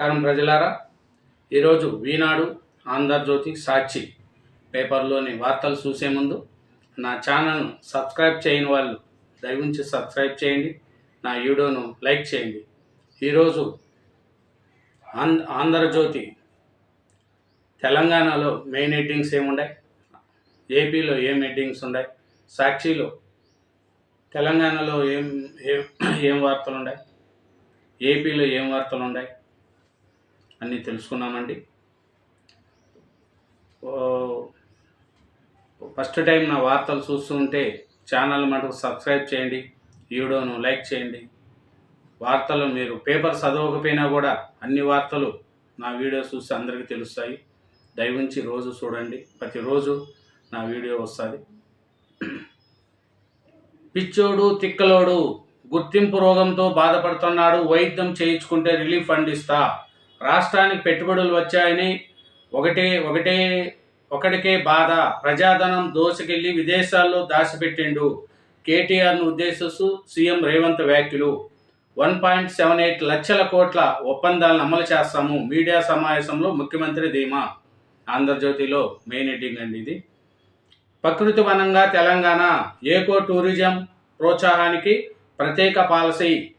నమస్కారం ప్రజలారా. ఈరోజు వీనాడు ఆంధ్రజ్యోతి సాక్షి పేపర్లోని వార్తలు చూసే ముందు నా ఛానల్ను సబ్స్క్రైబ్ చేయని వాళ్ళు దయవుంచి సబ్స్క్రైబ్ చేయండి నా వీడియోను లైక్ చేయండి. ఈరోజు ఆంధ్ర ఆంధ్రజ్యోతి తెలంగాణలో మెయిన్ హెడ్డింగ్స్ ఏముండాయి? ఏపీలో ఏం హెడ్డింగ్స్ ఉన్నాయి సాక్షిలో తెలంగాణలో ఏం ఏం ఏం వార్తలు ఉన్నాయి ఏపీలో ఏం వార్తలు ఉన్నాయి అన్నీ తెలుసుకున్నామండి. ఫస్ట్ టైం నా వార్తలు చూస్తుంటే ఛానల్ మటుకు సబ్స్క్రైబ్ చేయండి వీడియోను లైక్ చేయండి. వార్తలు మీరు పేపర్ చదవకపోయినా కూడా అన్ని వార్తలు నా వీడియో చూస్తే అందరికీ తెలుస్తాయి. దయవుంచి రోజు చూడండి ప్రతిరోజు నా వీడియో వస్తుంది. పిచ్చోడు తిక్కలోడు గుర్తింపు రోగంతో బాధపడుతున్నాడు వైద్యం చేయించుకుంటే రిలీఫ్ ఫండ్ ఇస్తా రాష్ట్రానికి పెట్టుబడులు వచ్చాయని ఒకటే ఒకటే ఒకటికే బాధ. ప్రజాధనం దోసుకెళ్ళి విదేశాల్లో దాచిపెట్టిండు. కేటీఆర్ను ఉద్దేశిస్తూ సీఎం రేవంత్ వ్యాఖ్యలు. వన్ పాయింట్ సెవెన్ ఎయిట్ లక్షల కోట్ల ఒప్పందాలను అమలు చేస్తాము. మీడియా సమావేశంలో ముఖ్యమంత్రి ధీమా. ఆంధ్రజ్యోతిలో మెయిన్ ఎడ్డింగ్ అండి ఇది. ప్రకృతి వనంగా తెలంగాణ. ఏకో టూరిజం ప్రోత్సాహానికి ప్రత్యేక పాలసీ.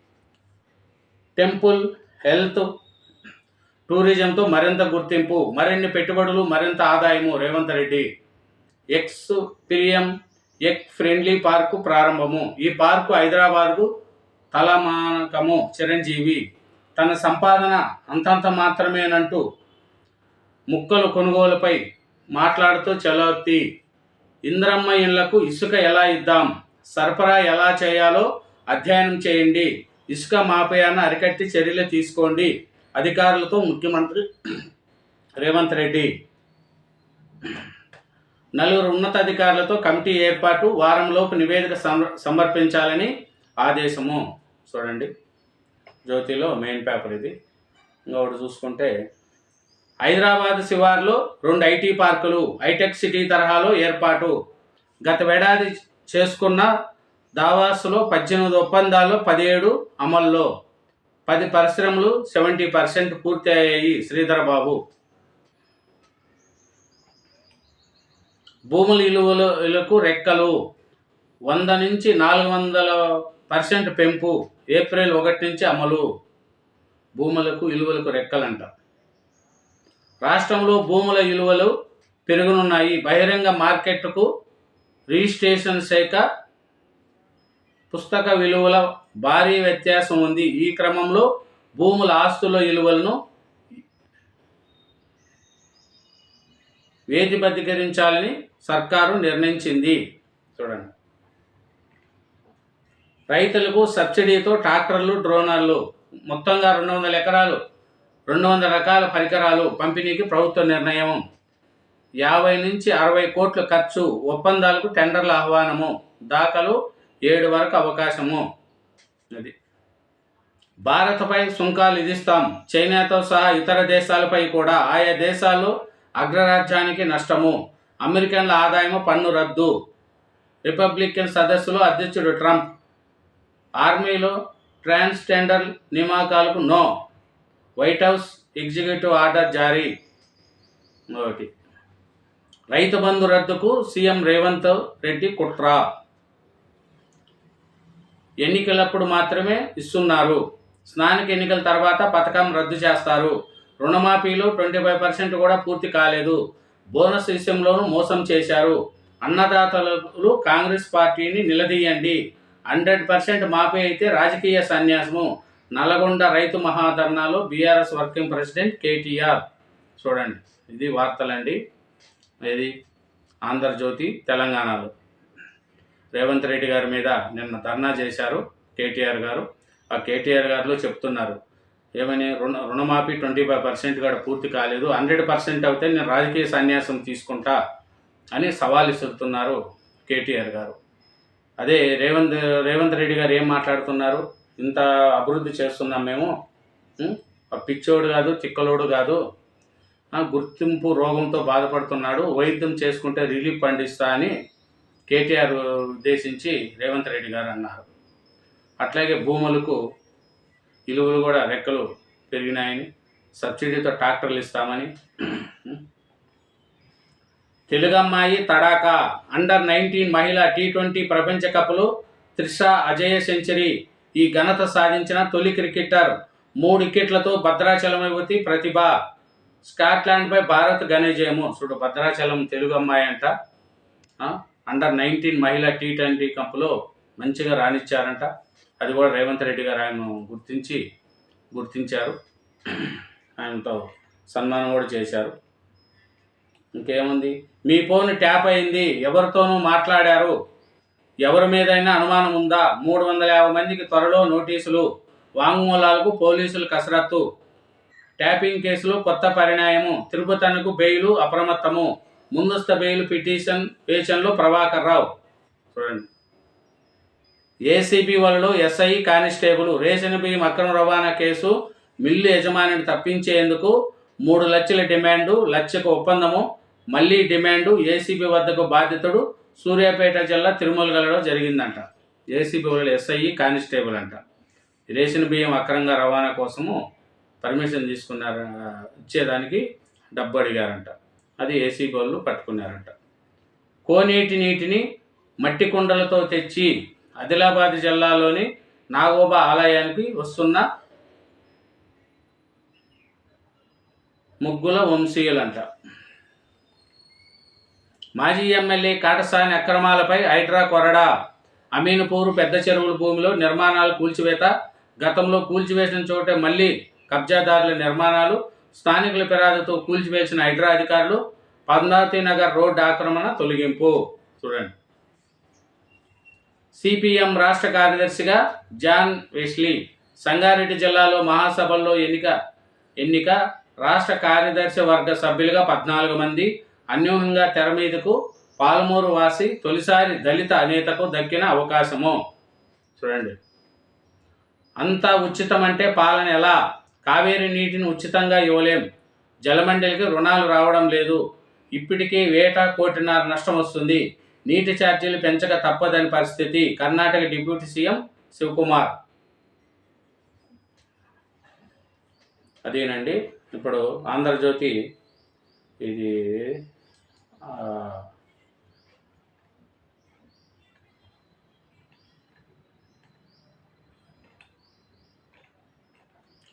టెంపుల్ హెల్త్ టూరిజంతో మరింత గుర్తింపు మరిన్ని పెట్టుబడులు మరింత ఆదాయము. రేవంత్ రెడ్డి. ఎక్స్ పిరియం ఎక్ ఫ్రెండ్లీ పార్కు ప్రారంభము. ఈ పార్కు హైదరాబాద్కు తలమానకము. చిరంజీవి తన సంపాదన అంతంత మాత్రమేనంటూ ముక్కలు కొనుగోలుపై మాట్లాడుతూ చలవత్తి ఇంద్రమ్మ ఇళ్ళకు ఇసుక ఎలా ఇద్దాం? సరఫరా ఎలా చేయాలో అధ్యయనం చేయండి. ఇసుక మాపేయాన అరికట్టి చర్యలు తీసుకోండి. అధికారులతో ముఖ్యమంత్రి రేవంత్ రెడ్డి నలుగురు ఉన్నతాధికారులతో కమిటీ ఏర్పాటు వారంలోపు నివేదిక సమర్పించాలని ఆదేశము. చూడండి. జ్యోతిలో మెయిన్ పేపర్ ఇది. ఇంకొకటి చూసుకుంటే హైదరాబాద్ శివార్లో రెండు ఐటీ పార్కులు హైటెక్ సిటీ తరహాలో ఏర్పాటు. గత వేడాది చేసుకున్న దావాసులో పద్దెనిమిది ఒప్పందాల్లో పదిహేడు అమల్లో. పది పరిశ్రమలు సెవెంటీ పర్సెంట్ పూర్తి అయ్యాయి శ్రీధరబాబు. భూముల విలువలకు రెక్కలు. వంద నుంచి నాలుగు వందల పర్సెంట్ పెంపు ఏప్రిల్ ఒకటి నుంచి అమలు. భూములకు విలువలకు రెక్కలంట. రాష్ట్రంలో భూముల విలువలు పెరుగునున్నాయి. బహిరంగ మార్కెట్కు రిజిస్ట్రేషన్ శాఖ పుస్తక విలువల భారీ వ్యత్యాసం ఉంది. ఈ క్రమంలో భూముల ఆస్తుల విలువలను వేదిబద్ధీకరించాలని సర్కారు నిర్ణయించింది. చూడండి. రైతులకు సబ్సిడీతో ట్రాక్టర్లు డ్రోనర్లు మొత్తంగా రెండు వందల ఎకరాలు రెండు వందల రకాల పరికరాలు పంపిణీకి ప్రభుత్వ నిర్ణయం. యాభై నుంచి అరవై కోట్ల ఖర్చు ఒప్పందాలకు టెండర్ల ఆహ్వానము. దాఖలు ఏడు వరకు అవకాశము. అది భారత్పై సుంకాలు విధిస్తాం. చైనాతో సహా ఇతర దేశాలపై కూడా ఆయా దేశాలు అగ్రరాజ్యానికి నష్టము. అమెరికన్ల ఆదాయము పన్ను రద్దు. రిపబ్లికన్ సదస్సులో అధ్యక్షుడు ట్రంప్ ఆర్మీలో ట్రాన్స్జెండర్ నియామకాలకు no. White House executive order జారీ. ఒకటి రైతు బంధు రద్దుకు సీఎం రేవంత్ రెడ్డి కుట్ర. ఎన్నికలప్పుడు మాత్రమే ఇస్తున్నారు. స్నానిక ఎన్నికల తర్వాత పథకం రద్దు చేస్తారు. రుణమాఫీలో ట్వంటీ ఫైవ్ పర్సెంట్ కూడా పూర్తి కాలేదు. బోనస్ విషయంలోనూ మోసం చేశారు. అన్నదాతలు కాంగ్రెస్ పార్టీని నిలదీయండి. హండ్రెడ్ పర్సెంట్ మాఫీ అయితే రాజకీయ సన్యాసము. నల్గొండ రైతు మహాధర్నాలో బీఆర్ఎస్ వర్కింగ్ ప్రెసిడెంట్ కేటీఆర్. చూడండి ఇది వార్తలండి. ఇది ఆంధ్రజ్యోతి తెలంగాణలో. రేవంత్ రెడ్డి గారి మీద నిన్న ధర్నా చేశారు కేటీఆర్ గారు. ఆ కేటీఆర్ గారిలో చెప్తున్నారు ఏమని రుణ రుణమాఫీ ట్వంటీ ఫైవ్ పర్సెంట్ కూడా పూర్తి కాలేదు హండ్రెడ్ పర్సెంట్ అయితే నేను రాజకీయ సన్యాసం తీసుకుంటా అని సవాల్ ఇస్తున్నారు కేటీఆర్ గారు. అదే రేవంత్ రేవంత్ రెడ్డి గారు ఏం మాట్లాడుతున్నారు? ఇంత అభివృద్ధి చేస్తున్నాం మేము ఆ పిచ్చోడు కాదు తిక్కలోడు కాదు గుర్తింపు రోగంతో బాధపడుతున్నాడు వైద్యం చేసుకుంటే రిలీఫ్ పండిస్తా అని కేటీఆర్ ఉద్దేశించి రేవంత్ రెడ్డి గారు అన్నారు. అట్లాగే భూములకు ఇలువలు కూడా రెక్కలు పెరిగినాయని సబ్సిడీతో ట్రాక్టర్లు ఇస్తామని. తెలుగమ్మాయి తడాక అండర్ నైన్టీన్ మహిళా టీ ట్వంటీ ప్రపంచ కప్లో త్రిషా అజయ సెంచరీ ఈ ఘనత సాధించిన తొలి క్రికెటర్. మూడు వికెట్లతో భద్రాచలం యువతి ప్రతిభ. స్కాట్లాండ్పై భారత్ ఘనజయము. చూడు భద్రాచలం తెలుగు అమ్మాయి అంట. అండర్ నైన్టీన్ మహిళా టీ ట్వంటీ కప్లో మంచిగా రాణించారంట. అది కూడా రేవంత్ రెడ్డి గారు ఆయన గుర్తించి గుర్తించారు. ఆయనతో సన్మానం కూడా చేశారు. ఇంకేముంది? మీ ఫోన్ ట్యాప్ అయింది. ఎవరితోనూ మాట్లాడారు? ఎవరి మీదైనా అనుమానం ఉందా? మూడు వందల యాభై మందికి త్వరలో నోటీసులు. వాంగ్మూలాలకు పోలీసులు కసరత్తు. ట్యాపింగ్ కేసులో కొత్త పరిణామము తిరుపతనకు బెయిలు అప్రమత్తము. ముందస్తు బెయిల్ పిటిషన్ పేషన్లో ప్రభాకర్ రావు. చూడండి. ఏసీబీ వాళ్ళు ఎస్ఐ కానిస్టేబుల్ రేషన్ బియ్యం అక్రమ రవాణా కేసు మిల్లు యజమానిని తప్పించేందుకు మూడు లక్షల డిమాండు లక్షకు ఒప్పందము మళ్ళీ డిమాండు ఏసీబీ వద్దకు బాధితుడు సూర్యాపేట జిల్లా తిరుమలగలలో జరిగిందంట. ఏసీబీ వాళ్ళు ఎస్ఐ కానిస్టేబుల్ అంట. రేషన్ బియ్యం అక్రమంగా రవాణా కోసము పర్మిషన్ తీసుకున్నారు ఇచ్చేదానికి డబ్బు అడిగారంట. అది ఏసీ గోళ్ళు పట్టుకున్నారంట. కోనేటి నీటిని మట్టి కుండలతో తెచ్చి ఆదిలాబాద్ జిల్లాలోని నాగోబా ఆలయానికి వస్తున్న ముగ్గుల వంశీయులంట. మాజీ ఎమ్మెల్యే కాటసాని అక్రమాలపై హైడ్రా కొరడా అమీన్పూర్ పెద్ద చెరువుల భూమిలో నిర్మాణాలు కూల్చివేత గతంలో కూల్చివేసిన చోటే మళ్ళీ కబ్జాదారుల నిర్మాణాలు స్థానికుల ఫిర్యాదుతో కూల్చివేసిన హైడ్రా అధికారులు పద్మావతి నగర్ రోడ్డు ఆక్రమణ తొలగింపు. చూడండి. సిపిఎం రాష్ట్ర కార్యదర్శిగా జాన్ వెస్లీ సంగారెడ్డి జిల్లాలో మహాసభల్లో ఎన్నిక ఎన్నిక రాష్ట్ర కార్యదర్శి వర్గ సభ్యులుగా పద్నాలుగు మంది అన్యూహంగా తెర మీదకు పాలమూరు వాసి తొలిసారి దళిత నేతకు దక్కిన అవకాశము. చూడండి. అంతా ఉచితం అంటే పాలన ఎలా? కావేరి నీటిని ఉచితంగా ఇవ్వలేం. జలమండలికి రుణాలు రావడం లేదు. ఇప్పటికే వేట కోటిన్నర నష్టం వస్తుంది. నీటి ఛార్జీలు పెంచక తప్పదని పరిస్థితి. Karnataka deputy CM Shivakumar. అదేనండి. ఇప్పుడు ఆంధ్రజ్యోతి ఇది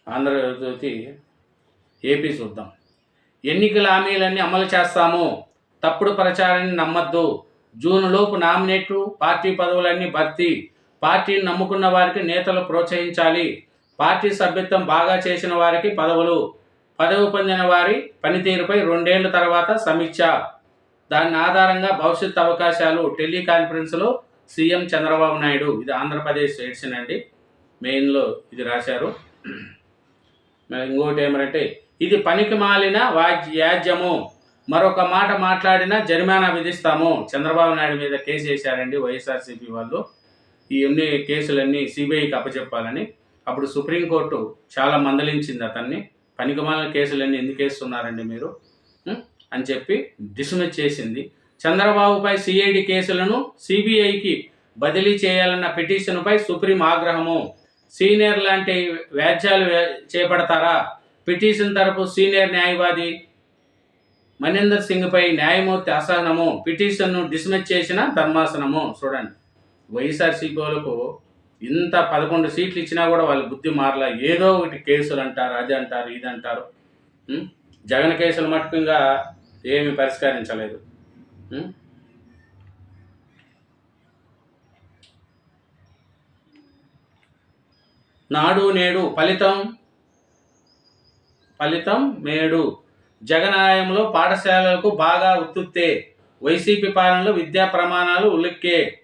ఆంధ్రజ్యోతి ఏపీ చూద్దాం. ఎన్నికల హామీలన్నీ అమలు చేస్తాము. తప్పుడు ప్రచారాన్ని నమ్మద్దు. జూన్ లోపు నామినేట్ పార్టీ పదవులన్నీ భర్తీ. పార్టీని నమ్ముకున్న వారికి నేతలు ప్రోత్సహించాలి. పార్టీ సభ్యత్వం బాగా చేసిన వారికి పదవులు. పదవి పొందిన వారి పనితీరుపై రెండేళ్ళ తర్వాత సమీక్ష. దాని ఆధారంగా భవిష్యత్ అవకాశాలు టెలికాన్ఫరెన్స్లో సీఎం చంద్రబాబు నాయుడు ఇది ఆంధ్రప్రదేశ్ ఎడిషన్ అండి మెయిన్లో ఇది రాశారు. ఇంకోటి ఏమంటే ఇది పనికి మాలిన వాజ్- వ్యాజ్యము మరొక మాట మాట్లాడినా జరిమానా విధిస్తాము. చంద్రబాబు నాయుడు మీద కేసు వేశారండి వైఎస్ఆర్సీపీ వాళ్ళు. ఈ అన్ని కేసులన్నీ సిబిఐకి అప్పచెప్పాలని. అప్పుడు సుప్రీంకోర్టు చాలా మందలించింది అతన్ని. పనికిమాలిన కేసులన్నీ ఎందుకు వేస్తున్నారండి మీరు? అని చెప్పి డిస్మిస్ చేసింది. చంద్రబాబుపై సిఐడి కేసులను సిబిఐకి బదిలీ చేయాలన్న పిటిషన్పై సుప్రీం ఆగ్రహము. సీనియర్ లాంటి వ్యాజ్యాలు చేపడతారా? పిటిషన్ తరపు సీనియర్ న్యాయవాది మనీందర్ సింగ్పై న్యాయమూర్తి అసహనము పిటిషన్ను డిస్మిస్ చేసిన ధర్మాసనము. చూడండి వైఎస్ఆర్సీపీ వాళ్ళకు ఇంత పదకొండు సీట్లు ఇచ్చినా కూడా వాళ్ళ బుద్ధి మారలా. ఏదో ఒకటి కేసులు అంటారు అది అంటారు ఇది అంటారు. జగన్ కేసులు మటుకు ఇంకా ఏమి పరిష్కరించలేదు. నాడు నేడు ఫలితం ఫలితం మేడు. జగనాయంలో పాఠశాలలకు బాగా ఉత్తుత్తే వైసీపీ పాలనలో విద్యా ప్రమాణాలు ఉలిక్కే.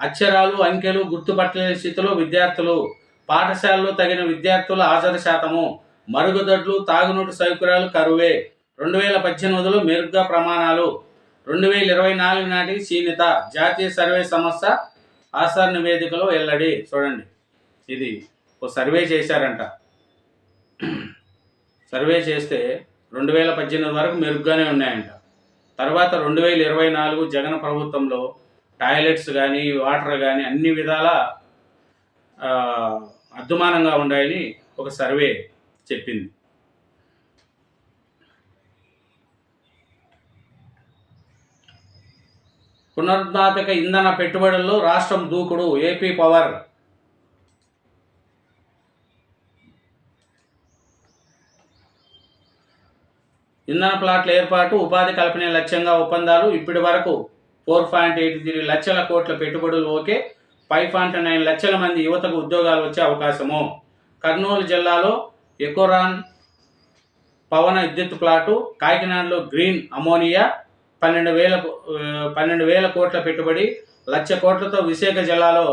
అక్షరాలు అంకెలు గుర్తుపట్టలేని స్థితిలో విద్యార్థులు పాఠశాలలో తగిన విద్యార్థుల హాజరు శాతము మరుగుదొడ్లు తాగునీటి సౌకర్యాలు కరువే. రెండు వేల పద్దెనిమిదిలో మెరుగ్గా ప్రమాణాలు రెండు వేల ఇరవై నాలుగు నాటికి క్షీణిత. జాతీయ సర్వే సంస్థ ఆసార్ నివేదికలో వెల్లడి. చూడండి. ఇది ఓ సర్వే చేశారంట. సర్వే చేస్తే రెండు వేల పద్దెనిమిది వరకు మెరుగ్గానే ఉన్నాయంట. తర్వాత రెండు వేల ఇరవై నాలుగు జగన్ ప్రభుత్వంలో టాయిలెట్స్ కానీ వాటర్ కానీ అన్ని విధాల అద్దుమానంగా ఉన్నాయని ఒక సర్వే చెప్పింది. పునరుద్ధాతక ఇంధన పెట్టుబడుల్లో రాష్ట్రం దూకుడు ఏపీ పవర్ ఇంధన ప్లాట్ల ఏర్పాటు ఉపాధి కల్పనే లక్ష్యంగా ఒప్పందాలు. ఇప్పటి వరకు ఫోర్ పాయింట్ ఎయిట్ త్రీ లక్షల కోట్ల పెట్టుబడులు ఓకే. ఫైవ్ పాయింట్ నైన్ లక్షల మంది యువతకు ఉద్యోగాలు వచ్చే అవకాశము. కర్నూలు జిల్లాలో ఎకోరాన్ పవన విద్యుత్ ప్లాటు కాకినాడలో గ్రీన్ అమోనియా పన్నెండు వేల పన్నెండు వేల కోట్ల పెట్టుబడి లక్ష కోట్లతో విశాఖ జిల్లాలో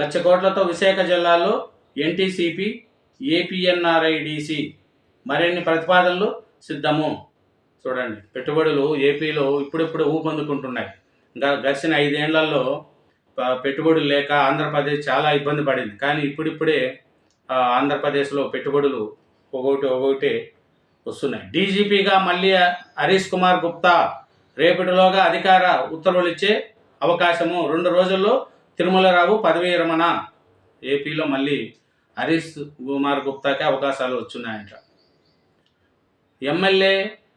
లక్ష కోట్లతో విశాఖ జిల్లాలో ఎన్టీసీపీ ఏపీఎన్ఆర్ఐడిసి మరిన్ని ప్రతిపాదనలు సిద్ధము. చూడండి పెట్టుబడులు ఏపీలో ఇప్పుడిప్పుడు ఊపందుకుంటున్నాయి. ఇంకా గడిచిన ఐదేళ్ళలో పెట్టుబడులు లేక ఆంధ్రప్రదేశ్ చాలా ఇబ్బంది పడింది. కానీ ఇప్పుడిప్పుడే ఆంధ్రప్రదేశ్లో పెట్టుబడులు ఒక్కొక్కటి ఒక్కొక్కటి వస్తున్నాయి. డీజీపీగా మళ్ళీ హరీష్ కుమార్ గుప్తా రేపటిలోగా అధికార ఉత్తర్వులు ఇచ్చే అవకాశము రెండు రోజుల్లో తిరుమలరావు పదవీ విరమణ ఏపీలో మళ్ళీ హరీష్ కుమార్ గుప్తాకి అవకాశాలు వచ్చున్నాయంట. ఎమ్మెల్యే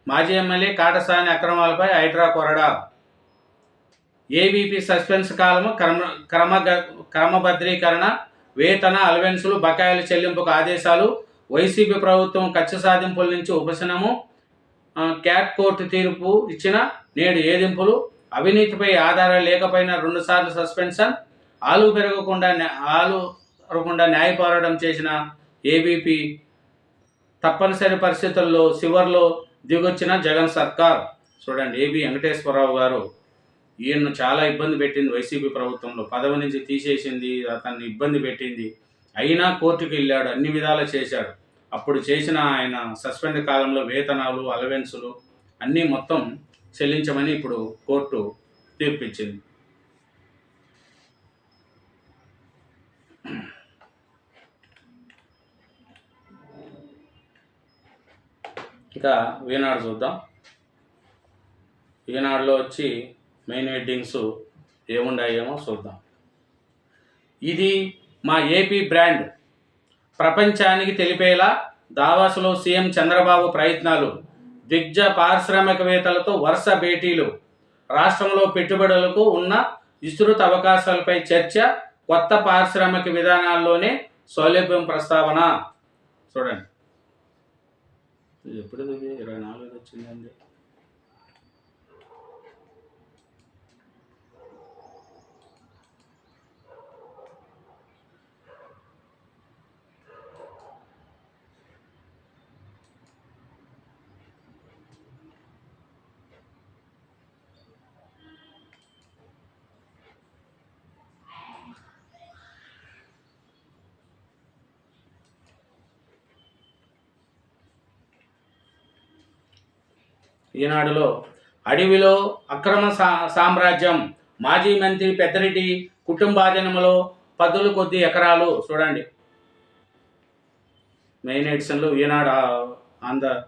మాజీ ఎమ్మెల్యే కాటసాని అక్రమాలపై హైడ్రా కొరడా. ఏబీపీ సస్పెన్స్ కాలము క్రమ క్రమ క్రమబద్ధీకరణ వేతన అలవెన్సులు బకాయిల చెల్లింపుకు ఆదేశాలు వైసీపీ ప్రభుత్వం కక్ష సాధింపుల నుంచి ఉపశనము క్యాట్ కోర్టు తీర్పు ఇచ్చిన నేడు ఏదింపులు అవినీతిపై ఆధారాలు లేకపోయినా రెండుసార్లు సస్పెన్షన్ ఆలు పెరగకుండా ఆలు పెరగకుండా న్యాయ పోరాటం చేసిన ఏబీపీ తప్పనిసరి పరిస్థితుల్లో చివరిలో దిగొచ్చిన జగన్ సర్కార్. చూడండి ఏబి వెంకటేశ్వరరావు గారు ఈయన్ను చాలా ఇబ్బంది పెట్టింది వైసీపీ ప్రభుత్వంలో. పదవి నుంచి తీసేసింది అతన్ని ఇబ్బంది పెట్టింది. అయినా కోర్టుకు వెళ్ళాడు అన్ని విధాలు చేశాడు. అప్పుడు చేసిన ఆయన సస్పెండ్ కాలంలో వేతనాలు అలవెన్సులు అన్నీ మొత్తం చెల్లించమని ఇప్పుడు కోర్టు తీర్పిచ్చింది. ఇంకా ఈనాడు చూద్దాం. ఈనాడులో వచ్చి మెయిన్ హెడ్డింగ్స్ ఏముండాయేమో చూద్దాం. ఇది మా ఏపీ బ్రాండ్ ప్రపంచానికి తెలిపేలా దావాసులో సీఎం చంద్రబాబు ప్రయత్నాలు దిగ్గజ పారిశ్రామికవేత్తలతో వరుస భేటీలు రాష్ట్రంలో పెట్టుబడులకు ఉన్న విస్తృత అవకాశాలపై చర్చ కొత్త పారిశ్రామిక విధానాల్లోనే సౌలభ్యం ప్రస్తావన. చూడండి. ఎప్పుడు ఇది ఇరవై నాలుగు వచ్చిందండి. ఈనాడులో అడవిలో అక్రమ సా సామ్రాజ్యం. మాజీ మంత్రి పెద్దరెడ్డి కుటుంబాధీనంలో పదుల కొద్ది ఎకరాలు చూడండి. మెయిన్ ఎడిషన్లో ఈనాడు ఆంధ్ర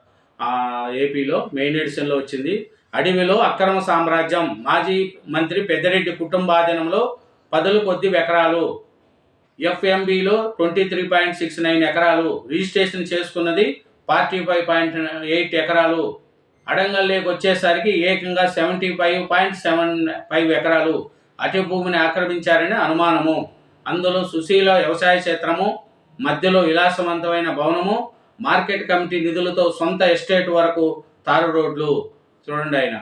ఏపీలో మెయిన్ ఎడిషన్లో వచ్చింది. అడవిలో అక్రమ సామ్రాజ్యం. మాజీ మంత్రి పెద్దరెడ్డి కుటుంబాధీనంలో పదుల కొద్ది ఎకరాలు. ఎఫ్ఎంబిలో twenty three point six nine ఎకరాలు. రిజిస్ట్రేషన్ చేసుకున్నది ఫార్టీ ఫైవ్ పాయింట్ ఎయిట్ ఎకరాలు. అడంగల్లోకి వచ్చేసరికి ఏకంగా seventy five point seven five ఎకరాలు అతి భూమిని ఆక్రమించారని అనుమానము. అందులో సుశీల వ్యవసాయ క్షేత్రము మధ్యలో విలాసవంతమైన భవనము మార్కెట్ కమిటీ నిధులతో సొంత ఎస్టేట్ వరకు తారు రోడ్లు. చూడండి ఆయన.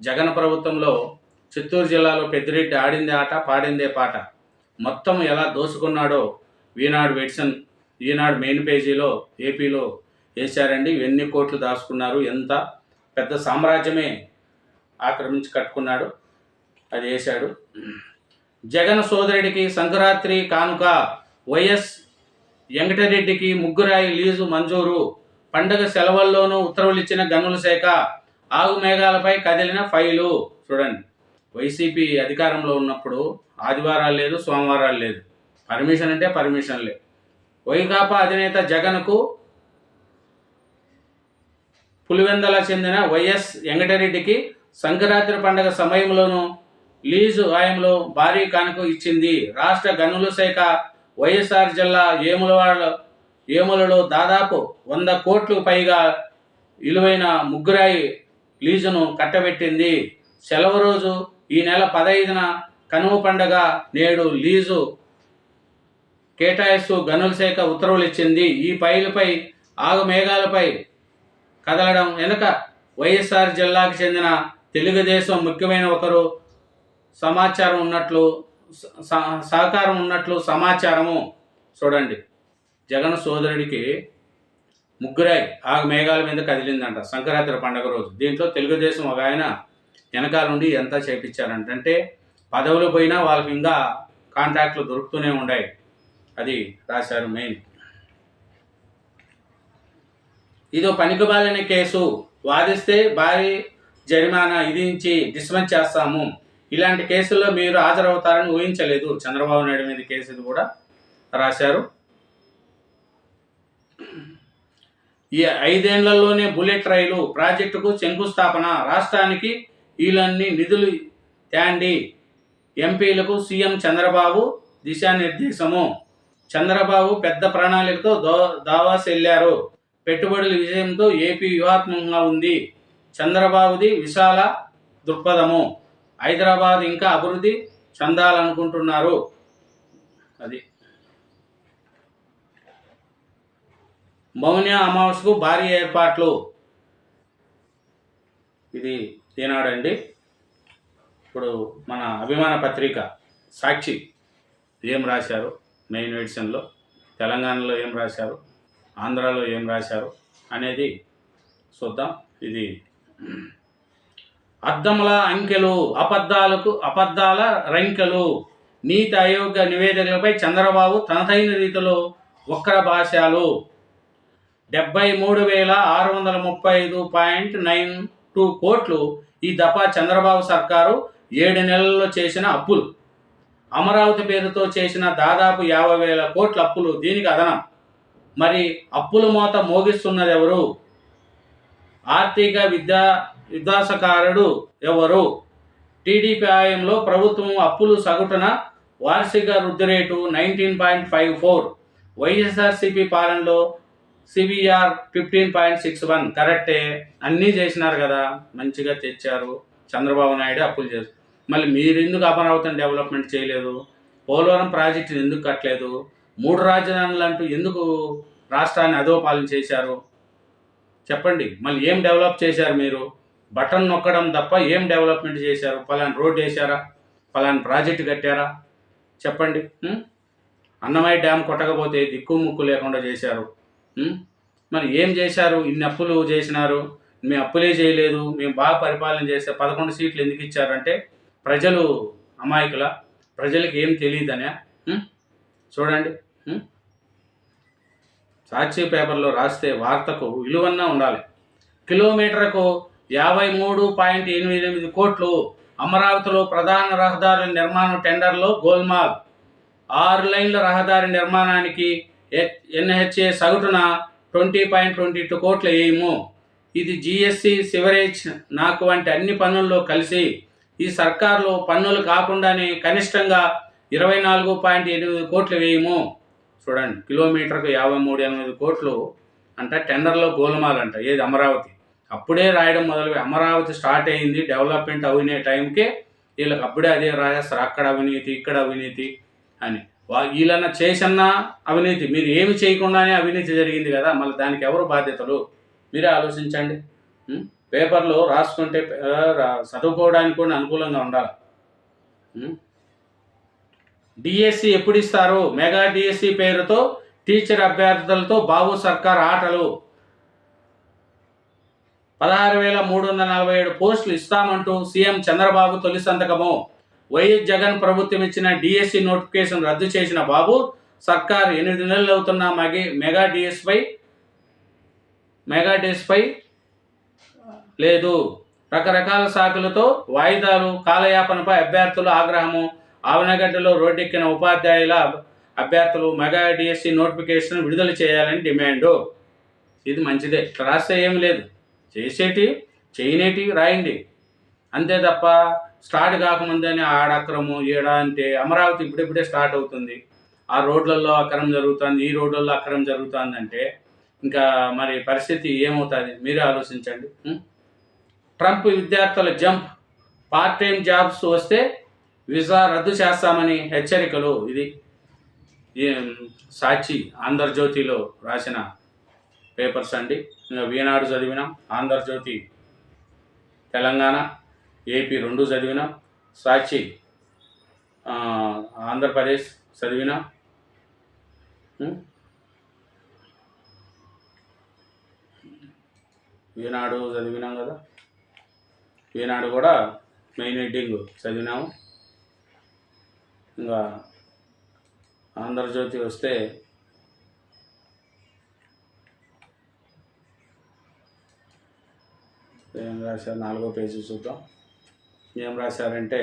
జగన్ ప్రభుత్వంలో చిత్తూరు జిల్లాలో పెద్దిరెడ్డి ఆడిందే ఆట పాడిందే పాట. మొత్తం ఎలా దోసుకున్నాడో ఈనాడు వెడ్సన్ ఈనాడు మెయిన్ పేజీలో ఏపీలో వేశారండి. ఎన్ని కోట్లు దాచుకున్నారు ఎంత పెద్ద సామ్రాజ్యమే ఆక్రమించి కట్టుకున్నాడు అది వేశాడు. జగన్ సోదరుడికి సంక్రాంతి కానుక వైఎస్ వెంకటరెడ్డికి ముగ్గురాయి లీజు మంజూరు. పండగ సెలవుల్లోనూ ఉత్తర్వులు ఇచ్చిన గనుల శాఖ ఆగు మేఘాలపై కదిలిన ఫైలు. చూడండి వైసీపీ అధికారంలో ఉన్నప్పుడు ఆదివారాలు లేదు సోమవారాలు లేదు. పర్మిషన్ అంటే పర్మిషన్ లేదు వైకాపా అధినేత జగన్కు పులివెందల చెందిన వైఎస్ వెంకటరెడ్డికి సంక్రాంతి పండగ సమయంలోనూ లీజు ఆయంలో భారీ కానుక ఇచ్చింది రాష్ట్ర గనుల శాఖ. వైఎస్ఆర్ జిల్లా ఏములవాడ ఏములలో దాదాపు వంద కోట్లు పైగా విలువైన ముగ్గురాయి లీజును కట్టబెట్టింది. సెలవు రోజు ఈ నెల పదహైదున కనుమ పండగ నేడు లీజు కేటాయిస్తూ గనుల శాఖ ఉత్తర్వులు ఇచ్చింది. ఈ పైలపై ఆగు మేఘాలపై కదలడం. వెనుక వైఎస్ఆర్ జిల్లాకు చెందిన తెలుగుదేశం ముఖ్యమైన ఒకరు సమాచారం ఉన్నట్లు స- స- సహకారం ఉన్నట్లు సమాచారము. చూడండి జగన్ సోదరుడికి ముగ్గురాయి ఆ మేఘాల మీద కదిలిందంట సంక్రాంతి పండగ రోజు. దీంట్లో తెలుగుదేశం ఒక ఆయన వెనకాల నుండి ఎంత చేపించారంట అంటే పదవులు పోయినా వాళ్ళకి ఇంకా కాంట్రాక్ట్లు దొరుకుతూనే ఉన్నాయి అది రాశారు మెయిన్. ఇదో పనికిబాలిన కేసు. వాదిస్తే భారీ జరిమానా విధించి డిస్మిస్ చేస్తాము. ఇలాంటి కేసుల్లో మీరు హాజరవుతారని ఊహించలేదు. చంద్రబాబు నాయుడు మీద కేసు కూడా రాశారు. ఈ ఐదేళ్ళలోనే బుల్లెట్ రైలు ప్రాజెక్టుకు శంకుస్థాపన. రాష్ట్రానికి వీళ్ళన్ని నిధులు తేండి ఎంపీలకు సీఎం చంద్రబాబు దిశానిర్దేశము. చంద్రబాబు పెద్ద ప్రణాళికతో దో దావాస్ వెళ్ళారు పెట్టుబడుల విజయంతో ఏపీ వ్యూహాత్మకంగా ఉంది. చంద్రబాబుది విశాల దృక్పథము. హైదరాబాద్ ఇంకా అభివృద్ధి చెందాలనుకుంటున్నారు. అది. మౌన్య అమావాస్యకు భారీ ఏర్పాట్లు. ఇది ఈనాడండి. ఇప్పుడు మన అభిమాన పత్రిక సాక్షి ఏం రాశారు? మెయిన్ ఎడిషన్లో. తెలంగాణలో ఏం రాశారు? ఆంధ్రాలో ఏం రాశారు అనేది చూద్దాం. ఇది అద్దముల అంకెలు అబద్ధాలకు అబద్ధాల రంకెలు. నీతి ఆయోగ నివేదికలపై చంద్రబాబు తనదైన రీతిలో వక్ర భాషలు డెబ్బై మూడు వేల ఆరు వందల ముప్పై ఐదు పాయింట్ నైన్ టూ కోట్లు ఈ దఫా చంద్రబాబు సర్కారు ఏడు నెలల్లో చేసిన అప్పులు. అమరావతి పేరుతో చేసిన దాదాపు యాభై వేల కోట్ల అప్పులు దీనికి అదనం. మరి అప్పుల మోత మోగిస్తున్నది ఎవరు? ఆర్థిక విద్యా విద్వాసకారుడు ఎవరు? టీడీపీ ఆయంలో ప్రభుత్వం అప్పులు సగటున వార్షిక వృద్ధి rate nineteen point five four. YSRCP పాలనలో CBR fifteen point six one. కరెక్టే. అన్నీ చేసినారు కదా. మంచిగా తెచ్చారు. చంద్రబాబు నాయుడు అప్పులు చేస్తారు మళ్ళీ మీరు ఎందుకు అమరావతిని డెవలప్మెంట్ చేయలేదు? పోలవరం ప్రాజెక్టుని ఎందుకు కట్టలేదు? మూడు రాజధానులు అంటూ ఎందుకు రాష్ట్రాన్ని అధోపాలన చేశారు? చెప్పండి. మళ్ళీ ఏం డెవలప్ చేశారు మీరు? బటన్ నొక్కడం తప్ప ఏం డెవలప్మెంట్ చేశారు? పలానా రోడ్ వేశారా? పలానా ప్రాజెక్ట్ కట్టారా? చెప్పండి. అన్నమయ్య డ్యామ్ కొట్టకపోతే దిక్కు ముక్కు లేకుండా చేశారు. మరి ఏం చేశారు? ఇన్ని అప్పులు చేసినారు. మేము అప్పులే చేయలేదు. మేము బాగా పరిపాలన చేస్తే పదకొండు సీట్లు ఎందుకు ఇచ్చారంటే ప్రజలు అమాయకుల? ప్రజలకు ఏం తెలియదనే? చూడండి. సాక్షి పేపర్లో రాస్తే వార్తకు విలువన్నా ఉండాలి. కిలోమీటర్కు యాభై మూడు పాయింట్ ఎనిమిది ఎనిమిది కోట్లు అమరావతిలో ప్రధాన రహదారుల నిర్మాణం టెండర్లో గోల్మాల్. ఆరు లైన్ల రహదారి నిర్మాణానికి ఎన్హెచ్ఏ సగటున ట్వంటీ పాయింట్ ట్వంటీ టూ కోట్లు వేయము ఇది జిఎస్సి సివరేజ్ నాకు వంటి అన్ని పన్నుల్లో కలిసి ఈ సర్కార్లో పన్నులు కాకుండానే కనిష్టంగా ఇరవై నాలుగు పాయింట్ ఎనిమిది కోట్లు వేయము. చూడండి కిలోమీటర్కు యాభై మూడు ఎనిమిది కోట్లు అంట టెండర్లో గోల్మాల్ అంట ఏది అమరావతి. అప్పుడే రాయడం మొదలు అమరావతి స్టార్ట్ అయింది డెవలప్మెంట్ అవినే టైంకే వీళ్ళకి అప్పుడే అదే రాసేస్తారు అక్కడ అవినీతి ఇక్కడ అవినీతి అని. వా- వీళ్ళన్న చేసన్నా అవినీతి మీరు ఏమి చేయకుండానే అవినీతి జరిగింది కదా మళ్ళీ దానికి ఎవరు బాధ్యతలు? మీరే ఆలోచించండి. పేపర్లో రాసుకుంటే చదువుకోవడానికి కూడా అనుకూలంగా ఉండాలి. డిఎస్సి ఎప్పుడు ఇస్తారు మెగా డిఎస్సి పేరుతో టీచర్ అభ్యర్థులతో బాబు సర్కార్ ఆటలు. పదహారు వేల మూడు వందల నలభై ఏడు పోస్టులు ఇస్తామంటూ సీఎం చంద్రబాబు తొలి సంతకము. వైఎస్ జగన్ ప్రభుత్వం ఇచ్చిన డిఎస్సి నోటిఫికేషన్ రద్దు చేసిన బాబు సర్కార్ ఎనిమిది నెలలు అవుతున్న మగి మెగా డిఎస్పై మెగా డిఎస్పై లేదు. రకరకాల శాఖలతో వాయిదాలు కాలయాపనపై అభ్యర్థుల ఆగ్రహము ఆవనగడ్డలో రోడ్డెక్కిన ఉపాధ్యాయుల అభ్యర్థులు మెగా డిఎస్సి నోటిఫికేషన్ విడుదల చేయాలని డిమాండు. ఇది మంచిదే. రాస్తే ఏమి లేదు. చేసేటి చేయనేటివి రాయండి. అంతే తప్ప స్టార్ట్ కాకముందని ఆడక్రము ఏడా అంటే అమరావతి ఇప్పుడిప్పుడే స్టార్ట్ అవుతుంది. ఆ రోడ్లలో అక్రమం జరుగుతుంది ఈ రోడ్లలో అక్రమం జరుగుతుందంటే ఇంకా మరి పరిస్థితి ఏమవుతుంది? మీరే ఆలోచించండి. ట్రంప్ విద్యార్థుల జంప్. పార్ట్ టైం జాబ్స్ వస్తే వీసా రద్దు చేస్తామని హెచ్చరికలు ఇది. సాక్షి ఆంధ్రజ్యోతిలో రాసిన పేపర్స్ అండి. ఇంకా వీనాడు చదివినాం ఆంధ్రజ్యోతి తెలంగాణ ఏపీ రెండు చదివినాం సాక్షి ఆంధ్రప్రదేశ్ చదివినాం. ఈనాడు చదివినాం కదా. ఈనాడు కూడా మెయిన్ హెడ్డింగ్ చదివినాము. ఇంకా ఆంధ్రజ్యోతి వస్తే ఏం రాశారు? నాలుగో పేజీ చూద్దాం. ఏం రాశారంటే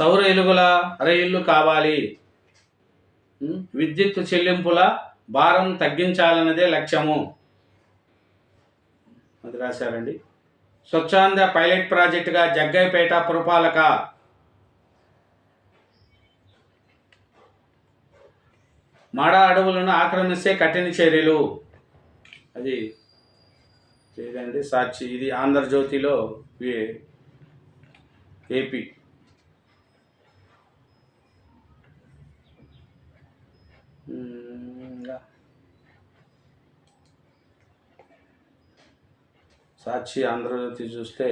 సౌర ఎలుగుల రైళ్ళు కావాలి. విద్యుత్ చెల్లింపుల భారం తగ్గించాలన్నదే లక్ష్యము. అది రాశారండి. స్వచ్ఛాంద పైలట్ ప్రాజెక్టుగా జగ్గైపేట పురపాలక. మాడ అడవులను ఆక్రమిస్తే కఠిన చర్యలు. అది ఇదండి సాక్షి ఇది ఆంధ్రజ్యోతిలో ఏపీ. Mm, సాక్షి ఆంధ్రజ్యోతి చూస్తే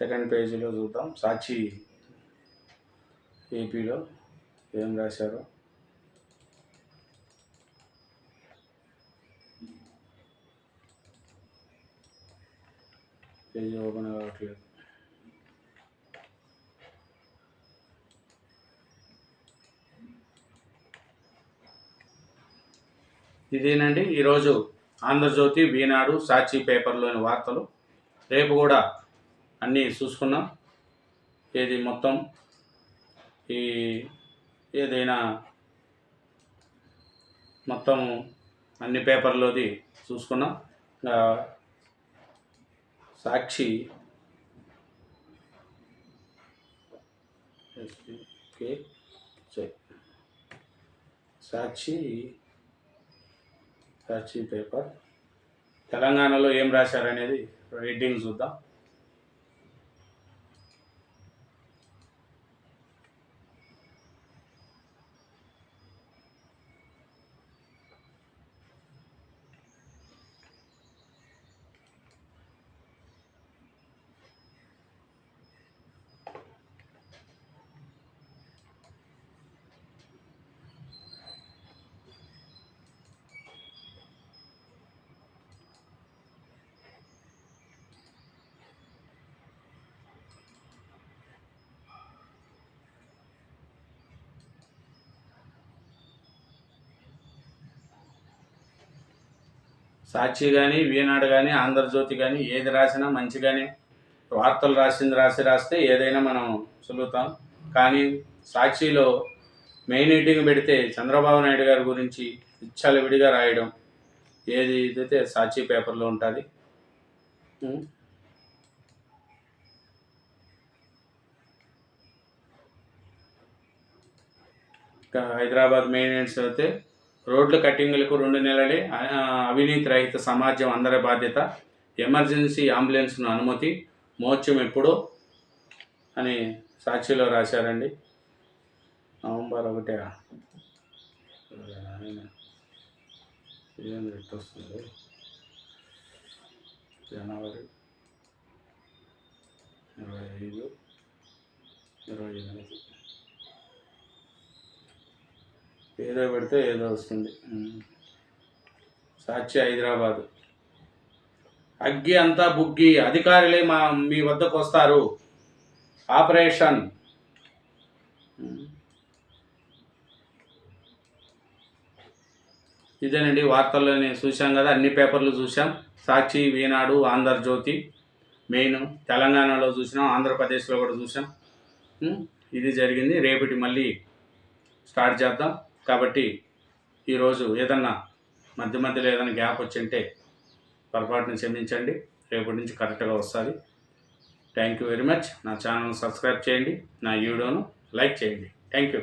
సెకండ్ పేజీలో చూద్దాం. సాక్షి ఏపీలో ఏం రాశారో? పేజీ ఓపెన్ కావట్లేదు ఇదేనండి ఈరోజు ఆంధ్రజ్యోతి ఈనాడు సాక్షి పేపర్లోని వార్తలు. రేపు కూడా అన్నీ చూసుకున్నాం ఏది మొత్తం ఈ ఏదైనా మొత్తం అన్ని పేపర్లోది చూసుకున్నాం సాక్షి. ఓకే సాక్షి. సాక్షి పేపర్. తెలంగాణలో ఏం రాశారనేది రీడింగ్ చూద్దాం. సాక్షి కానీ వీనాడు కానీ ఆంధ్రజ్యోతి కానీ ఏది రాసినా మంచిగానే వార్తలు రాసింది రాసి రాస్తే ఏదైనా మనం చదువుతాం. కానీ సాక్షిలో మెయిన్ ఎడిటింగ్ పెడితే చంద్రబాబు నాయుడు గారి గురించి ఇచ్చాల విడిగా రాయడం. ఏది ఇదైతే సాక్షి పేపర్లో ఉంటుంది. హైదరాబాద్ ఇంకా హైదరాబాద్ అయితే రోడ్ల కట్టింగ్లకు రెండు నెలలే అవినీతి రహిత సమాజం అందరి బాధ్యత. ఎమర్జెన్సీ అంబులెన్స్ను అనుమతి మోత్యం ఎప్పుడు అని సాక్షిలో రాశారండి. నవంబర్ ఒకటే. ఏం రేట్ వస్తుంది? జనవరి ఇరవై ఐదు ఇరవై ఎనిమిది. ఏదో పెడితే ఏదో వస్తుంది. సాక్షి హైదరాబాదు. అగ్గి అంతా బుగ్గి అధికారులే మా మీ వద్దకు వస్తారు. ఆపరేషన్. ఇదేనండి వార్తల్లో నేను చూశాం కదా అన్ని పేపర్లు చూసాం సాక్షి ఈనాడు ఆంధ్రజ్యోతి మెయిన్ తెలంగాణలో చూసినాం ఆంధ్రప్రదేశ్లో కూడా చూసాం ఇది జరిగింది రేపటి మళ్ళీ స్టార్ట్ చేద్దాం. కాబట్టి ఈరోజు ఏదన్నా మధ్య మధ్యలో ఏదైనా గ్యాప్ వచ్చింటే పొరపాటుని క్షమించండి. రేపటి నుంచి కరెక్ట్గా వస్తుంది. Thank you very much. నా ఛానల్ను సబ్స్క్రైబ్ చేయండి. నా వీడియోను లైక్ చేయండి. Thank you.